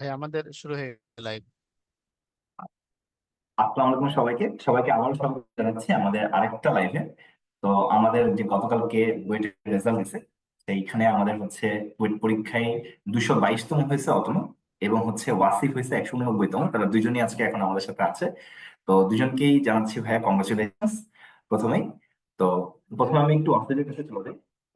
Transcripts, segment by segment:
ভাই, আমাদের শুরু হয়ে গেল লাইভ আসসালামু আলাইকুম সবাইকে। সবাইকে স্বাগত জানাচ্ছি আমাদের আরেকটা লাইভে তো আমাদের যে গতকালকে রেজাল্ট দিছে, সেইখানে আমাদের হচ্ছে বুয়েট পরীক্ষায় দুশো বাইশতম হয়েছে অতনু এবং হচ্ছে ওয়াসিফ হয়েছে একশো উননব্বইতম তারা দুজনই আজকে এখন আমাদের সাথে আছে। তো দুজনকেই জানাচ্ছি ভাইয়া কংগ্রেচুলেশন প্রথমেই। তো প্রথমে আমি একটু ওয়াসিফের কাছে চলে যাই।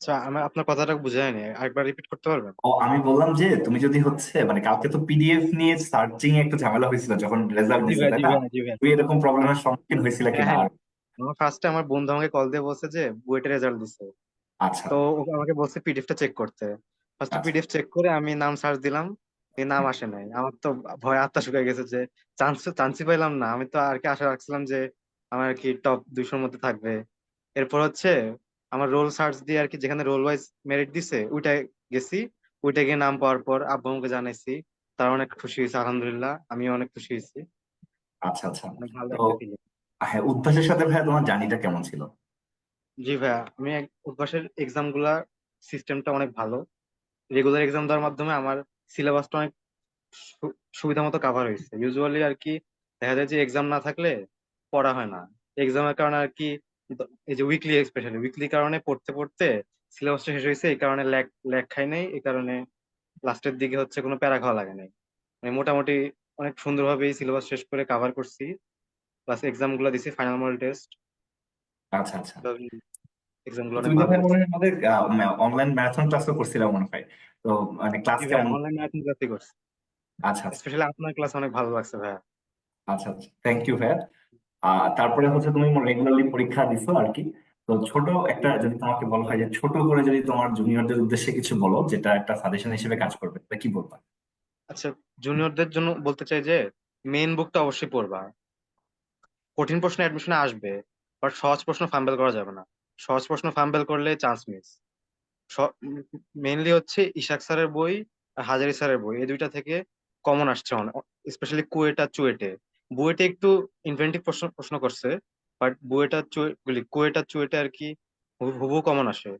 আচ্ছা আমি আপনার কথাটা বুঝে হয়নি আরেকবার রিপিট করতে পারবেন? ও আমি বললাম যে তুমি যদি হচ্ছে মানে কালকে তো পিডিএফ নিয়ে সার্চিং একটা ঝামেলা হয়েছিল যখন রেজাল্ট জি ভাই তাই জি না? ভাই জি ভাই। তুমি এরকম প্রবলেমের সম্মুখীন হয়েছিল হ্যাঁ কিনা? হ্যাঁ আমার ফার্স্টে আমার বন্ধু আমাকে কল দিয়ে বলছে যে বুয়েটের রেজাল্ট দিছে। আচ্ছা। তো ও আমাকে বলছে পিডিএফটা চেক করতে। ফার্স্টে আচ্ছা। পিডিএফ চেক করে আমি নাম সার্চ দিলাম এই নাম আসে নাই। আমার তো ভয় আত্মা শুকিয়ে গেছে যে চান্স চান্সই পাইলাম না। আমি তো আর কি আশা রাখছিলাম যে আমার আর কি টপ দুইশোর মধ্যে থাকবে। এরপর হচ্ছে আমার রোল সার্চ দিয়ে আর কি যেখানে রোল ওয়াইজ মেরিট দিছে ওইটায় গেছি। ওইটা গিয়ে নাম পাওয়ার পর আব্বু আমাকে জানাইছি তারা অনেক খুশি হয়েছে আলহামদুলিল্লাহ আমিও অনেক খুশি হয়েছি। আচ্ছা আচ্ছা। হ্যাঁ উদ্ভাসের সাথে ভাইয়া তোমার জার্নিটা কেমন ছিল? জি ভাইয়া আমি উদ্ভাসের এক্সামগুলা সিস্টেমটা অনেক ভালো। রেগুলার এক্সাম দেওয়ার মাধ্যমে আমার সিলেবাসটা অনেক সুবিধা মতো কাভার হয়েছে। ইউজুয়ালি আর কি দেখা যায় যে এক্সাম না থাকলে পড়া হয় না। এক্সামের কারণে আর কি এই যে উইকলি স্পেশালি উইকলি কারণে পড়তে পড়তে সিলেবাসটা শেষ হয়েছে এই কারণে ল্যাক ল্যাক খাই নাই এই কারণে লাস্টের দিকে হচ্ছে কোনো প্যারা খাওয়া লাগে নাই। মানে মোটামুটি অনেক সুন্দরভাবে এই সিলেবাস শেষ করে কাভার করছি প্লাস এক্সামগুলো দিছি ফাইনাল মডেল টেস্ট আচ্ছা আচ্ছা। এক্সামগুলো অনেক ভালো আমাদের অনলাইন ম্যারাথন ক্লাসও করছিলাম মনে হয়। তো মানে ক্লাস কেমন? অনলাইন ম্যাথ ক্লাসই করছি। আচ্ছা আচ্ছা। স্পেশালি আপনার ক্লাস অনেক ভালো লাগছে ভাইয়া। আচ্ছা আচ্ছা। থ্যাংক ইউ ভাইয়া। আহ, তারপরে হচ্ছে তুমি রেগুলারলি পরীক্ষা দিছো আর কি তো ছোট একটা যদি তোমাকে বলা হয় যে ছোট করে যদি তোমার জুনিয়রদের উদ্দেশ্যে কিছু বলো, যেটা একটা সাজেশন হিসেবে কাজ করবে তা কি বলবা? আচ্ছা জুনিয়রদের জন্য বলতে চাই যে মেইন বুকটা অবশ্যই পড়বা। কঠিন প্রশ্ন অ্যাডমিশনে আসবে বাট সহজ প্রশ্ন ফাম্বেল করা যাবে না। সহজ প্রশ্ন ফাম্বেল করলে চান্স মিস মেইনলি হচ্ছে ইশাক স্যারের বই আর হাজারি স্যারের বই, এই দুইটা থেকে কমন আসছে অনেক স্পেশালি কুয়েটা, চুয়েটে। বুয়েটে একটু ইনভেন্টিভ প্রশ্ন প্রশ্ন করছে বাট বুয়েট চুয়ে কুয়েট, চুয়েটে আর কি হু- হুবহু কমন আসে।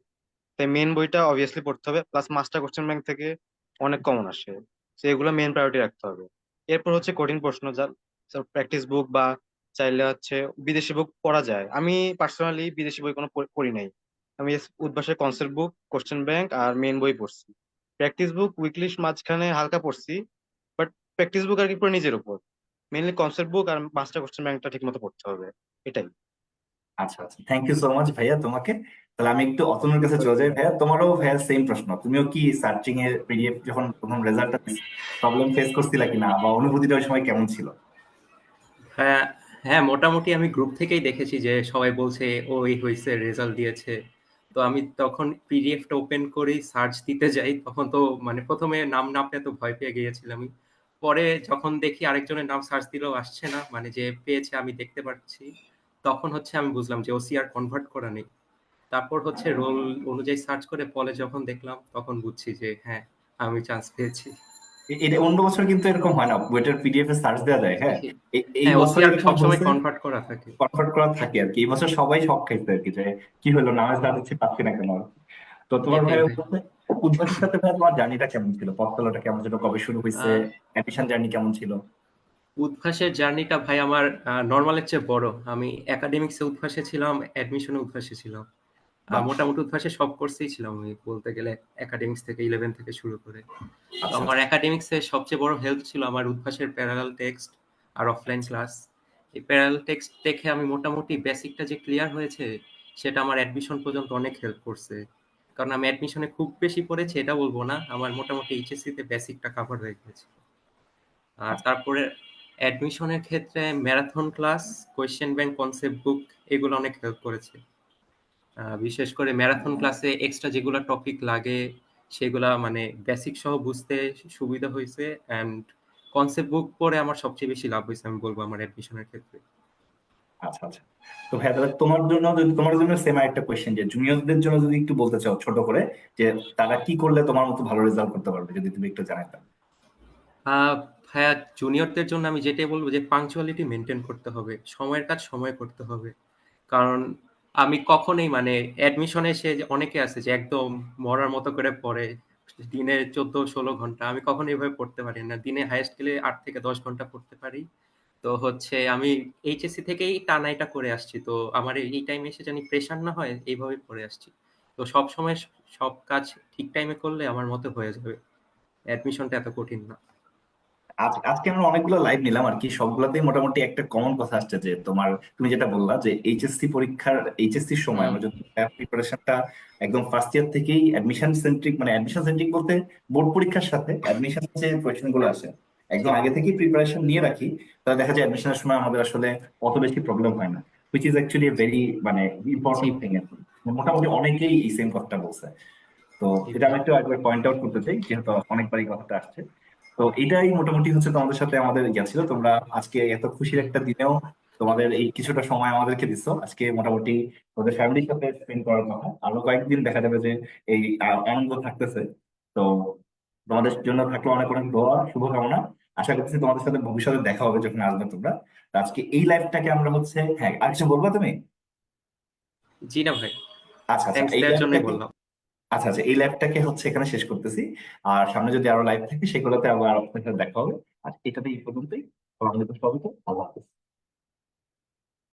তাই মেন বইটা অবভিয়াসলি পড়তে হবে প্লাস মাস্টার কোশ্চেন ব্যাংক থেকে অনেক কমন আসে। তো এগুলো মেন প্রায়োরিটি রাখতে হবে। এরপর হচ্ছে কঠিন প্রশ্ন, যা প্র্যাকটিস বুক বা চাইলে হচ্ছে বিদেশি বুক পড়া যায়। আমি পার্সোনালি বিদেশি বই কোনো পড়- নাই। আমি উদ্ভাসের কনসেপ্ট বুক কোশ্চেন ব্যাংক আর মেন বই পড়ছি। প্র্যাকটিস বুক উইকলি মাঝখানে হালকা পড়ছি বাট প্র্যাকটিস বুক আর কি পুরো নিজের উপর। মেইনলি কনসেপ্ট বুক আর মাস্টার কোশ্চেন ব্যাংকটা ঠিক মতো পড়তে হবে এটাই। আচ্ছা আচ্ছা থ্যাংক ইউ সো মাচ ভাইয়া তোমাকে। তাহলে আমি একটু অতনুর কাছে চলে যাই ভাইয়া। তোমারও ভাইয়া সেম প্রশ্ন তুমিও কি সার্চিং এর পিডিএফ যখন প্রথম রেজাল্টটা প্রবলেম ফেস করছিলা কিনা বা অনুভূতিটা ওই সময় কেমন ছিল? হ্যাঁ হ্যাঁ মোটামুটি আমি গ্রুপ থেকেই দেখেছি যে সবাই বলছে ও এই হয়েছে রেজাল্ট দিয়েছে। তো আমি তখন পিডিএফটা ওপেন করি সার্চ দিতে যাই তখন তো মানে প্রথমে নাম না পেয়ে তো ভয় পেয়ে গিয়েছিলাম আমি পরে যখন দেখি আরেকজনের নাম সার্চ দিলেও আসছে না মানে যে পেয়েছে আমি দেখতে পাচ্ছি তখন হচ্ছে আমি বুঝলাম যে ওসিআর কনভার্ট করা নেই তারপর হচ্ছে রোল অনুযায়ী সার্চ করে পরে যখন দেখলাম তখন বুঝছি যে হ্যাঁ আমি চান্স পেয়েছি এটা অন্য বছর কিন্তু এরকম হয় না বুয়েটের পিডিএফ এ সার্চ দেওয়া যায় হ্যাঁ এই হ্যাঁ বছর সবসময় কনভার্ট করা থাকে কনভার্ট করা থাকে আর কি এই বছর সবাই শখ খাইছে আর কি যে কি হলো নামে সার্চ হচ্ছে পাচ্ছি না কেন তো তোমার ভাই উদ্ভাসের সাথে ভাই তোমার জার্নিটা কেমন ছিল? পথ চলাটা কেমন ছিল? কবে শুরু হয়েছে? আহ, অ্যাডমিশন জার্নি কেমন ছিল? উদ্ভাসের জার্নিটা ভাই আমার নর্মালের চেয়ে বড়। আমি একাডেমিক্সে উদ্ভাসে ছিলাম অ্যাডমিশনে উদ্ভাসে ছিলাম। মোটামুটি উদ্ভাসে সব কোর্সেই ছিলাম আমি বলতে গেলে একাডেমিক্স থেকে ইলেভেন থেকে শুরু করে। তো আচ্ছা। আমার আচ্ছা একাডেমিক্সে সবচেয়ে বড় হেল্প ছিল আমার উদ্ভাসের প্যারালাল টেক্সট আর অফলাইন ক্লাস এই প্যারালাল টেক্সট দেখে আমি মোটামুটি বেসিকটা যে ক্লিয়ার হয়েছে সেটা আমার অ্যাডমিশন পর্যন্ত অনেক হেল্প করছে। কারণ আমি অ্যাডমিশনে খুব বেশি পড়েছি এটা বলব না। আমার মোটামুটি এইচএসসি তে বেসিকটা কভার হয়ে গেছে আর আচ্ছা। তারপরে অ্যাডমিশনের ক্ষেত্রে marathon class question bank concept book এগুলো অনেক হেল্প করেছে। বিশেষ করে ম্যারাথন ক্লাসে এক্সট্রা যেগুলো টপিক লাগে সেগুলা মানে বেসিক সহ বুঝতে সুবিধা হয়েছে। অ্যান্ড কনসেপ্ট বুক পড়ে আমার সবচেয়ে বেশি লাভ হয়েছে আমি বলব আমার অ্যাডমিশনের ক্ষেত্রে। আচ্ছা আচ্ছা। তো ভাইয়া, তাহলে তোমার জন্য যদি, তোমার জন্য সেম একটা কোয়েশ্চেন যে জুনিয়রদের জন্য যদি একটু বলতে চাও ছোট করে, যে তারা কি করলে তোমার মতো ভালো রেজাল্ট করতে পারবে, যদি তুমি একটু জানাইতে। আহ হ্যাঁ জুনিয়রদের জন্য আমি যেটাই বলব যে পাংচুয়ালিটি মেনটেন করতে হবে। সময়ের কাজ সময় করতে হবে। কারণ আমি কখনোই মানে অ্যাডমিশনে এসে যে, অনেকে আছে যে, একদম মরার মতো করে পড়ে, দিনে চোদ্দ, ষোলো ঘণ্টা। আমি কখনো এভাবে পড়তে পারি না। দিনে হাইয়েস্ট গেলে আট থেকে দশ ঘণ্টা পড়তে পারি। তো হচ্ছে আমি এইচএসসি থেকেই টানা এটা করে আসছি। তো আমার এই টাইমে এসে জানি প্রেশার না হয় এইভাবে পড়ে আসছি। তো সব সময় সব কাজ ঠিক টাইমে করলে আমার মতে হয়ে যাবে। অ্যাডমিশনটা এত কঠিন না। আজ আজকে আমরা অনেকগুলো লাইভ নিলাম আর কি। সবগুলোতেই মোটামুটি একটা কমন কথা আসছে যে তোমার তুমি যেটা বললা যে এইচএসসি পরীক্ষার এইচএসসি সময় আমরা যদি প্রিপারেশনটা একদম ফার্স্ট ইয়ার থেকেই অ্যাডমিশন সেন্ট্রিক মানে অ্যাডমিশন সেন্ট্রিক বলতে বোর্ড পরীক্ষার সাথে অ্যাডমিশন যে কোয়েশ্চেনগুলো আসে একদম আগে থেকেই প্রিপারেশন নিয়ে রাখি। তাহলে দেখা যায় অ্যাডমিশনের সময় আমাদের আসলে অত বেশি প্রবলেম হয় না। হুইচ ইজ অ্যাকচুয়ালি ভেরি মানে ইম্পর্টেন্ট থিং মোটামুটি অনেকেই এই সেম কথাটা বলছে। তো এটা আমি একটু একবার পয়েন্ট আউট করতে চাই, যেহেতু অনেকবারই কথাটা আসছে। তো এটাই মোটামুটি হচ্ছে তোমাদের সাথে আমাদের ইয়া ছিল। তোমরা আজকে এত খুশির একটা দিনেও তোমাদের এই কিছুটা সময় আমাদেরকে দিচ্ছ আজকে মোটামুটি তোমাদের ফ্যামিলির সাথে স্পেন্ড করার কথা। আরও কয়েকদিন দেখা যাবে যে এই আনন্দ থাকতেছে। তো তোমাদের জন্য থাকল অনেক অনেক দোয়া। শুভকামনা। আশা করতেছি তোমাদের সাথে ভবিষ্যতে দেখা হবে যখন আসবে তোমরা। আজকে এই লাইভটাকে আমরা হচ্ছে হ্যাঁ আর কিছু বলব তুমি? জি না ভাই। আচ্ছা আচ্ছা বললাম। আচ্ছা আচ্ছা এই লাইভটাকে হচ্ছে এখানে শেষ করতেছি। আর সামনে যদি আরও লাইভ থাকে সেগুলোতে আবার আপনাদের সাথে দেখা হবে। আর এটাতে এই পর্যন্তই। আমাদের আল্লাহ হাফেজ।